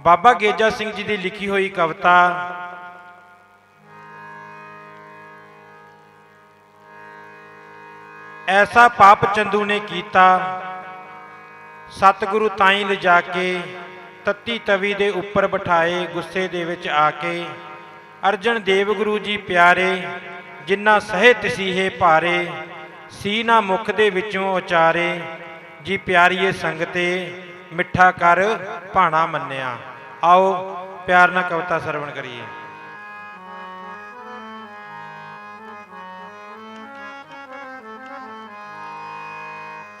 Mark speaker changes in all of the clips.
Speaker 1: ਬਾਬਾ ਗੇਜਾ ਸਿੰਘ ਜੀ ਦੀ ਲਿਖੀ ਹੋਈ ਕਵਿਤਾ, ਐਸਾ ਪਾਪ ਚੰਦੂ ਨੇ ਕੀਤਾ, ਸਤਿਗੁਰੂ ਤਾਈਂ ਲਿਜਾ ਕੇ, ਤੱਤੀ ਤਵੀ ਦੇ ਉੱਪਰ ਬਿਠਾਏ ਗੁੱਸੇ ਦੇ ਵਿੱਚ ਆ ਕੇ, ਅਰਜਨ ਦੇਵ ਗੁਰੂ ਜੀ ਪਿਆਰੇ ਜਿਨ੍ਹਾਂ ਸਹਿ ਤਸੀਹੇ ਭਾਰੇ ਸੀ ਨਾ ਮੁਖ ਦੇ ਵਿੱਚੋਂ ਉਚਾਰੇ, ਜੀ ਪਿਆਰੀਏ ਸੰਗਤੇ, ਮਿੱਠਾ ਕਰ ਭਾਣਾ ਮੰਨਿਆ। ਆਓ, ਪਿਆਰ ਨਾਲ ਕਵਿਤਾ ਸਰਵਣ ਕਰੀਏ।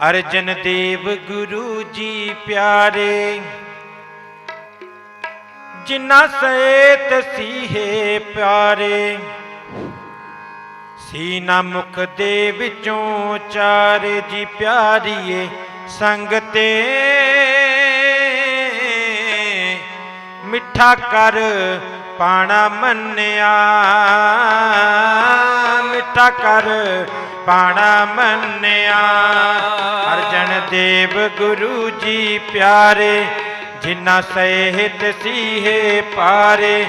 Speaker 1: ਅਰਜਨ ਦੇਵ ਗੁਰੂ ਜੀ ਪਿਆਰੇ, ਜਿਨ੍ਹਾਂ ਸੇਤ ਸੀਹੇ ਪਿਆਰੇ, ਸੀਨਾ ਮੁਖ ਦੇ ਵਿੱਚੋਂ ਚਾਰੇ ਜੀ ਪਿਆਰੀਏ ਸੰਗਤੇ। ਮਿੱਠਾ ਕਰ ਪਾਣਾ ਮੰਨਿਆ। ਮਿੱਠਾ ਕਰ ਪਾਣਾ ਮੰਨਿਆ। ਅਰਜਨ ਦੇਵ ਗੁਰੂ ਜੀ ਪਿਆਰੇ, ਜਿਨ੍ਹਾਂ ਸਹਿਤ ਸੀਹੇ ਪਾਰੇ,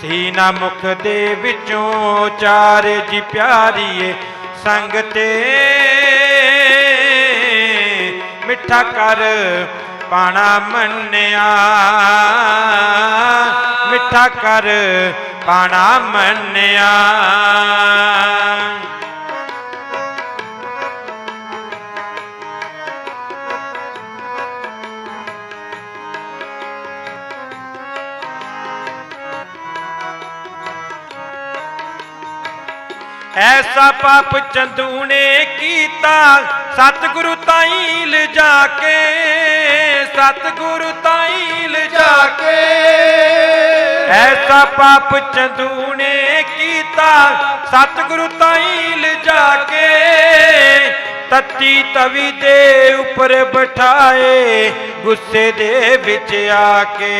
Speaker 1: ਸੀਨਾ ਮੁਖ ਦੇ ਵਿੱਚੋਂ ਚਾਰੇ ਜੀ ਪਿਆਰੀਏ, ਸੰਗਤੇ। ਮਿੱਠਾ ਕਰ ਪਾਣਾ ਮੰਨਿਆ। ਮਿੱਠਾ ਕਰ ਪਾਣਾ ਮੰਨਿਆ। ਐਸਾ ਪਾਪ ਚੰਦੂ ਨੇ ਕੀਤਾ, ਸਤਿਗੁਰੂ ਤਾਈ ਲਿਜਾ ਕੇ। ਸਤਿਗੁਰੂ ਤਾਈ ਲਿਜਾ ਕੇ। ਐਸਾ ਪਾਪ ਚੰਦੂ ਨੇ ਕੀਤਾ, ਸਤਿਗੁਰੂ ਤਾਈ ਲਿਜਾ ਕੇ। ਤੱਤੀ ਤਵੀ ਦੇ ਉੱਪਰ ਬਿਠਾਏ, ਗੁੱਸੇ ਦੇ ਵਿੱਚ ਆ ਕੇ।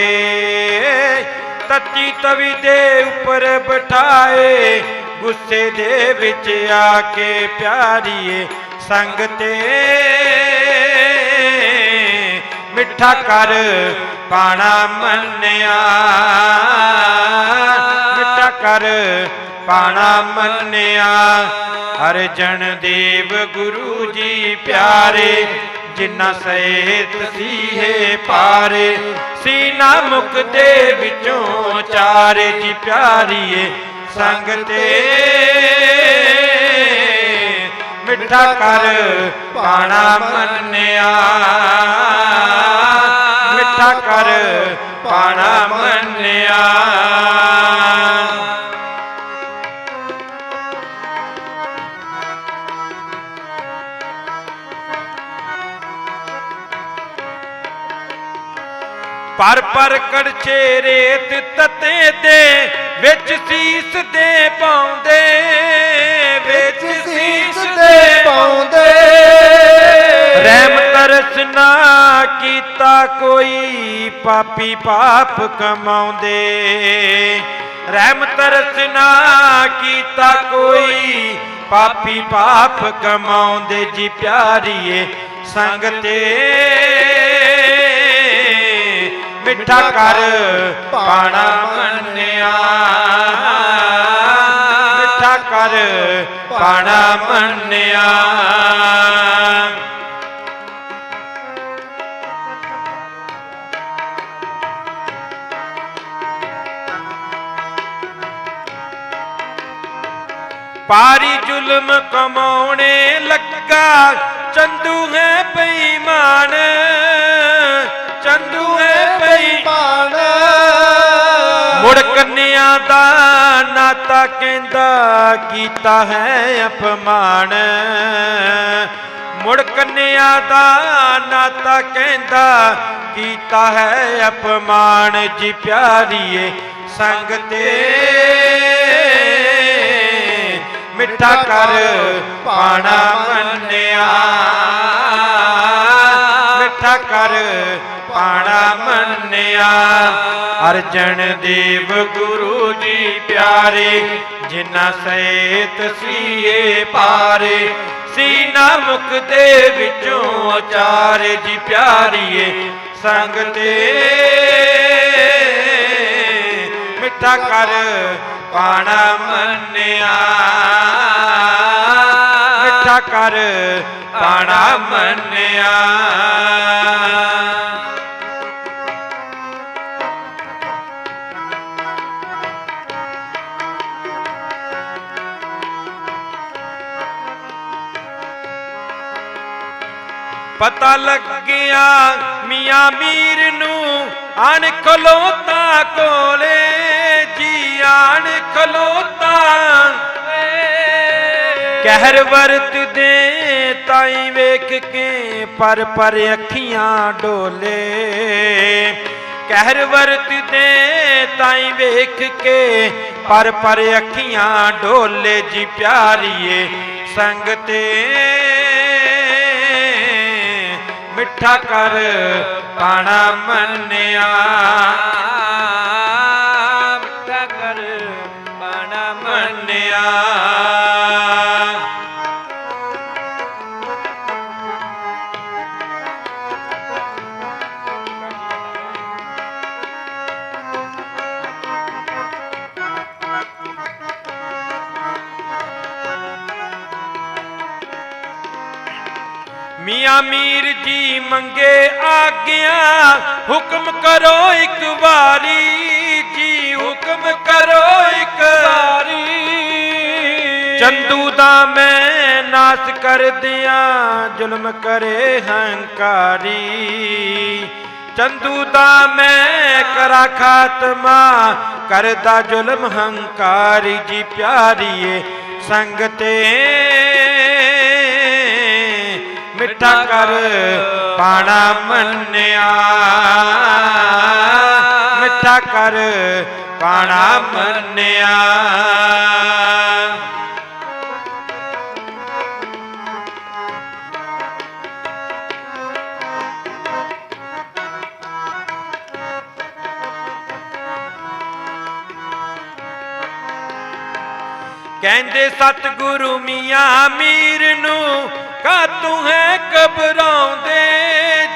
Speaker 1: ਤੱਤੀ ਤਵੀ ਦੇ ਉੱਪਰ ਬਿਠਾਏ, ਗੁੱਸੇ ਦੇ ਵਿੱਚ ਆ ਕੇ। ਪਿਆਰੀਏ ਸੰਗਤੇ ਮਿੱਠਾ ਕਰ ਪਾਣਾ ਮੰਨਿਆ। ਮਿੱਠਾ ਕਰ ਪਾਣਾ ਮੰਨਿਆ। ਅਰਜਨ ਦੇਵ ਗੁਰੂ ਜੀ ਪਿਆਰੇ, ਜਿਨ੍ਹਾਂ ਸਹਿਤ ਸੀਹੇ ਪਾਰੇ, ਸੀਨਾ ਮੁਖ ਦੇ ਵਿੱਚੋਂ ਚਾਰੇ ਜੀ ਪਿਆਰੀਏ ਸੰਗਤੇ ਮਿੱਠਾ ਕਰ ਪਾਣਾ ਮੰਨਿਆ। ਕਰ ਪਾਣਾ ਮੰਨਿਆ। ਪਰ ਪਰ ਕੜਛੇ ਰੇਤ ਤਤੇ ਦੇ ਵਿੱਚ ਸੀਸ ਦੇ ਪਾਉਂਦੇ ਵਿੱਚ ਸੀਸ ਦੇ
Speaker 2: ਪਾਉਂਦੇ।
Speaker 1: ਤਰਸ ਨਾ ਕੀਤਾ ਕੋਈ, ਪਾਪੀ ਪਾਪ ਕਮਾਉਂਦੇ। ਰਹਿਮ ਤਰਸ ਨਾ ਕੀਤਾ ਕੋਈ, ਪਾਪੀ ਪਾਪ ਕਮਾਉਂਦੇ ਜੀ ਪਿਆਰੀਏ ਸੰਗਤੇ ਮਿੱਠਾ ਕਰ ਪਾਣਾ ਮੰਨਿਆ। ਮਿੱਠਾ ਕਰ ਪਾਣਾ ਮੰਨਿਆ। ਪਾਰੀ ਜ਼ੁਲਮ ਕਮਾਉਣੇ ਲੱਗਾ, ਚੰਦੂ ਹੈ ਬੇਈਮਾਨ, ਚੰਦੂ ਹੈ ਬੇਈਮਾਨ।
Speaker 2: ਪਾਣ
Speaker 1: ਮੁੜ ਕੰਨਿਆ ਦਾ ਨਾਤਾ ਕਹਿੰਦਾ, ਕੀਤਾ ਹੈ ਅਪਮਾਨ। ਮੁੜ ਕੰਨਿਆ ਦਾ ਨਾਤਾ ਕਹਿੰਦਾ, ਕੀਤਾ ਹੈ ਅਪਮਾਨ। ਜੀ ਪਿਆਰੀਏ ਸੰਗਤੇ ਮਿੱਠਾ ਕਰ, ਪਾਣਾ ਮੰਨਿਆ। ਮਿੱਠਾ ਕਰ, ਪਾਣਾ ਮੰਨਿਆ। ਅਰਜਨ ਦੇਵ ਗੁਰੂ ਜੀ ਪਿਆਰੇ, ਜਿਨ੍ਹਾਂ ਸੇਤ ਸੀਏ ਪਾਰੇ, ਸੀਨਾ ਮੁਖ ਦੇ ਵਿੱਚੋਂ ਚਾਰੇ ਜੀ ਪਿਆਰੀਏ ਸੰਗ ਤੇ ਮਿੱਠਾ ਕਰ ਪਾਣਾ ਮੰਨਿਆ। ਮਿੱਠਾ ਕਰ ਪਾਣਾ ਮੰਨਿਆ। ਪਤਾ ਲੱਗਿਆ ਮੀਆਂ ਮੀਰ ਨੂੰ ਆਣ ਖਲੋਤਾ ਕੋਲੇ। ਜੀ ਖਲੋਤਾ। ਕਹਿਰ ਵਰਤ ਦੇ ਤਾਈ ਵੇਖ ਕੇ ਪਰ ਪਰ ਅੱਖੀਆਂ ਡੋਲੇ। ਕਹਿਰ ਵਰਤ ਦੇ ਤਾਈ ਵੇਖ ਕੇ ਪਰ ਪਰ ਅੱਖੀਆਂ ਡੋਲੇ ਜੀ ਪਿਆਰੀਏ ਸੰਗ ਤੇ ਮਿੱਠਾ ਕਰ ਪਾਣਾ ਮੰਨਿਆ। ਮੀਆਂ ਮੀਰ ਜੀ ਮੰਗੇ ਆਗਿਆ, ਹੁਕਮ ਕਰੋ ਇੱਕ ਵਾਰੀ। ਜੀ ਹੁਕਮ ਕਰੋ ਇੱਕ ਵਾਰੀ। ਚੰਦੂ ਦਾ ਮੈਂ ਨਾਸ ਕਰ ਦਿਆਂ, ਜ਼ੁਲਮ ਕਰੇ ਹੰਕਾਰੀ। ਚੰਦੂ ਦਾ ਮੈਂ ਕਰਾ ਖਾਤਮਾ, ਕਰਦਾ ਜ਼ੁਲਮ ਹੰਕਾਰੀ। ਜੀ ਪਿਆਰੀਏ ਸੰਗ ਤੇ ਮਿੱਠਾ ਕਰ ਪਾਣਾ ਮੰਨਿਆ। ਮਿੱਠਾ ਕਰ ਪਾਣਾ ਮੰਨਿਆ। ਕਹਿੰਦੇ ਸਤਿਗੁਰੂ ਮੀਆਂ ਮੀਰ ਨੂੰ ਕਾ ਤੂੰ ਹੈ ਘਬਰਾਉਂਦੇ,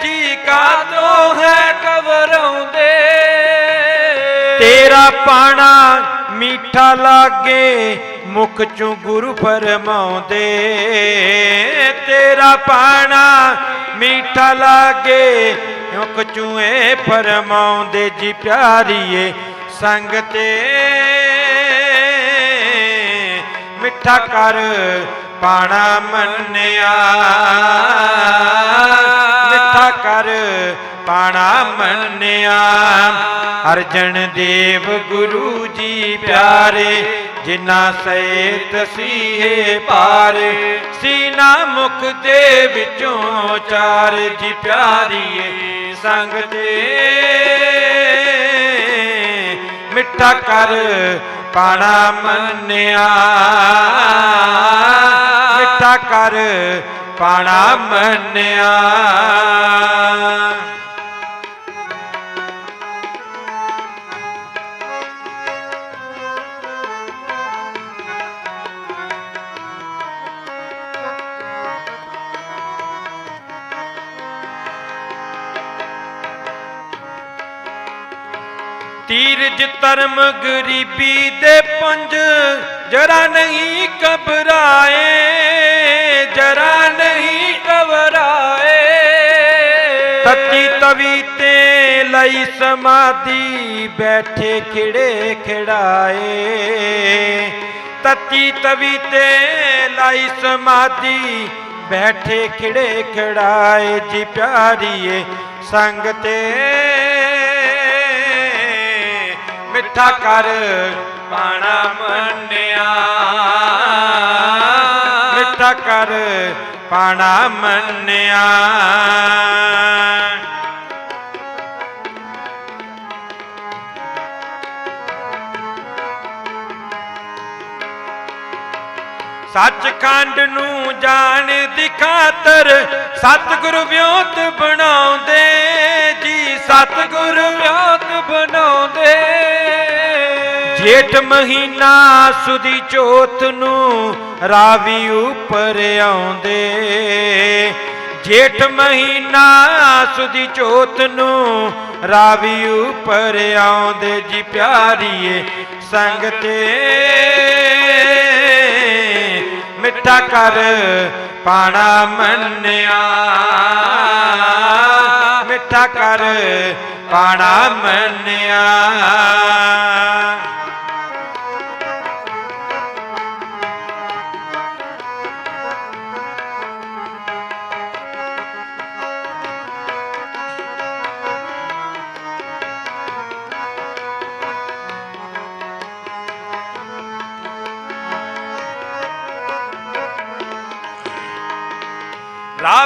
Speaker 1: ਜੀ ਕਾ ਤੂੰ ਹੈ
Speaker 2: ਘਬਰਾਉਂਦੇ।
Speaker 1: ਤੇਰਾ ਪਾਣਾ ਮਿੱਠਾ ਲਾਗੇ, ਮੁਖ ਚੋਂ ਗੁਰੂ ਫਰਮਾਉਂਦੇ। ਤੇਰਾ ਪਾਣਾ ਮਿੱਠਾ ਲਾਗੇ, ਮੁਖ ਚੋਂ ਏ ਫਰਮਾਉਂਦੇ, ਜੀ ਪਿਆਰੀਏ ਸੰਗ ਤੇ ਮਿੱਠਾ ਕਰ ਪਾਣਾ ਮੰਨਿਆ। ਮਿੱਠਾ ਕਰ ਪਾਣਾ ਮੰਨਿਆ। ਅਰਜਨ ਦੇਵ ਗੁਰੂ ਜੀ ਪਿਆਰੇ, ਜਿਨ੍ਹਾਂ ਸੇਤ ਸੀਹੇ ਪਾਰੇ, ਸੀਨਾ ਮੁਖ ਦੇ ਵਿੱਚੋਂ ਚਾਰ ਜੀ ਪਿਆਰੀਏ ਸੰਗ ਦੇ। ਮਿੱਠਾ ਕਰ ਪਾਣਾ ਮੰਨਿਆ। ਮਿੱਠਾ ਕਰ ਪਾਣਾ ਮੰਨਿਆ। ਤੀਰਜ ਧਰਮ ਗਰੀਬੀ ਦੇ ਪੁੰਜ ਜਰਾ ਨਹੀਂ ਘਬਰਾਏ। ਜਰਾ ਨਹੀਂ ਘਬਰਾਏ ਤਤੀ ਤਵੀ ਤੇ ਲਈ ਸਮਾਧੀ ਬੈਠੇ ਖਿੜੇ ਖਿੜਾਏ। ਤਤੀ ਤਵੀ ਤੇ ਲਈ ਸਮਾਧੀ ਬੈਠੇ ਖਿੜੇ ਖਿੜਾਏ। ਜੀ ਪਿਆਰੀਏ ਸੰਗ ਤੇ ਮਿੱਠਾ ਕਰ ਪਾਣਾ ਮੰਨਿਆ। ਕਰ ਪਾਣਾ ਮੰਨਿਆ। ਸੱਚਖੰਡ ਨੂੰ ਜਾਣ ਦੀ ਖਾਤਰ ਸਤਿਗੁਰੂ ਵਿਉਂਤ ਬਣਾਉਂਦੇ ਜੀ, ਸਤਿਗੁਰੂ
Speaker 2: ਵਿਉਂਤ ਬਣਾਉਂਦੇ।
Speaker 1: ਜੇਠ ਮਹੀਨਾ ਸੁਦੀ ਚੋਥ ਨੂੰ ਰਾਵੀ ਉੱਪਰ ਆਉਂਦੇ। ਜੇਠ ਮਹੀਨਾ ਸੁਦੀ ਚੋਤ ਨੂੰ ਰਾਵੀ ਉੱਪਰ ਆਉਂਦੇ ਜੀ ਪਿਆਰੀਏ ਸੰਗ ਤੇ ਮਿੱਠਾ ਕਰ ਪਾਣਾ ਮੰਨਿਆ। ਮਿੱਠਾ ਕਰ ਪਾਣਾ ਮੰਨਿਆ।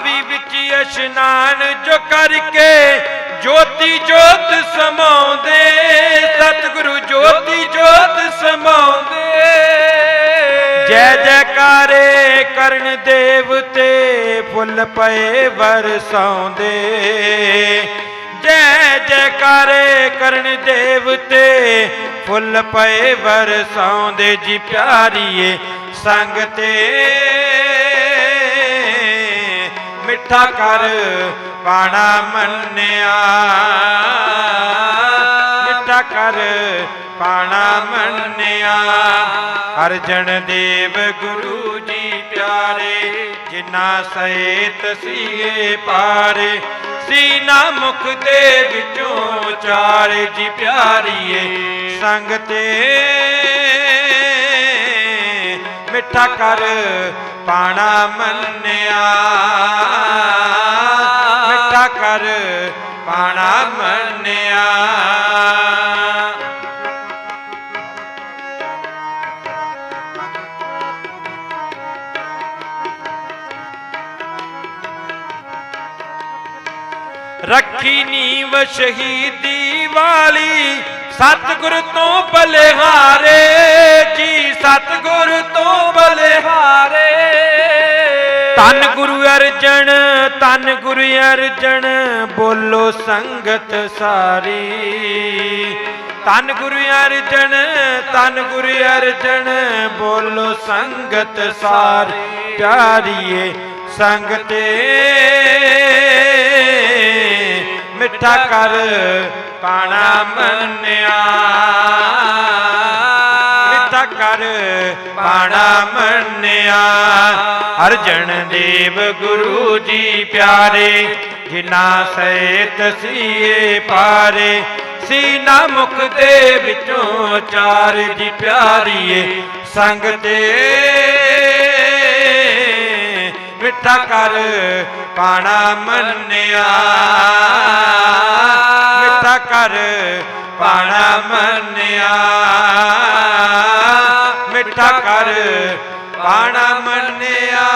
Speaker 1: ਰਾਵੀ ਵਿੱਚ ਇਸ਼ਨਾਨ ਜੋ ਕਰਕੇ ਜੋਤੀ ਜੋਤ ਸਮਾਉਂਦੇ, ਸਤਿਗੁਰੂ ਜੋਤੀ ਜੋਤ ਸਮਾਉਂਦੇ। ਜੈ ਜੈਕਾਰੇ ਕਰਨ ਦੇਵਤੇ ਫੁੱਲ ਪਏ ਵਰਸਾਉਂਦੇ। ਜੈ ਜੈਕਾਰੇ ਕਰਨ ਦੇਵਤੇ ਫੁੱਲ ਪਏ ਵਰਸਾਉਂਦੇ। ਜੀ ਪਿਆਰੀਏ ਸੰਗ ਤੇ ਮਿੱਠਾ ਕਰ ਪਾਣਾ ਮੰਨਿਆ। ਮਿੱਠਾ ਕਰ ਪਾਣਾ ਮੰਨਿਆ। ਅਰਜਨ ਦੇਵ ਗੁਰੂ ਜੀ ਪਿਆਰੇ, ਜਿਨ੍ਹਾਂ ਸਹਿਤ ਸੀਏ ਪਾਰੇ, ਸੀਨਾ ਮੁਖ ਦੇ ਵਿੱਚੋਂ ਚਾਰੇ ਜੀ ਪਿਆਰੀਏ ਸੰਗ ਤੇ ਮਿੱਠਾ ਕਰ, ਪਾਣਾ ਮੰਨਿਆ। ਮਿੱਠਾ ਕਰ, ਪਾਣਾ ਮੰਨਿਆ। ਰੱਖੀ ਨੀਵ ਸ਼ਹੀਦੀ ਵਾਲੀ, ਸਤਿਗੁਰ ਤੋਂ ਬਲਿਹਾਰੇ ਜੀ, ਸਤਿਗੁਰ ਤੋਂ ਬਲਿਹਾਰੇ। ਧੰਨ ਗੁਰੂ ਅਰਜਨ, ਧੰਨ ਗੁਰੂ ਅਰਜਨ, ਬੋਲੋ ਸੰਗਤ ਸਾਰੀ। ਧੰਨ ਗੁਰੂ ਅਰਜਨ, ਧੰਨ ਗੁਰੂ ਅਰਜਨ, ਬੋਲੋ ਸੰਗਤ ਸਾਰੀ। ਪਿਆਰੀਏ ਸੰਗਤੇ, ਮਿੱਠਾ ਕਰ ਪਾਣਾ ਮੰਨਿਆ। ਮਿੱਠਾ ਕਰ ਪਾਣਾ ਮੰਨਿਆ। ਅਰਜਨ ਦੇਵ ਗੁਰੂ ਜੀ ਪਿਆਰੇ, ਜਿਨ੍ਹਾਂ ਸਹਿਤ ਸੀਏ ਪਾਰੇ, ਸੀਨਾ ਮੁਖ ਦੇ ਵਿੱਚੋਂ ਚਾਰ ਜੀ ਪਿਆਰੀਏ, ਸੰਗ ਤੇ ਮਿੱਠਾ ਕਰ ਪਾਣਾ ਮੰਨਿਆ। ਮਿੱਠਾ ਕਰ ਪਾਣਾ ਮੰਨਿਆ। ਮਿੱਠਾ ਕਰ ਪਾਣਾ ਮੰਨਿਆ।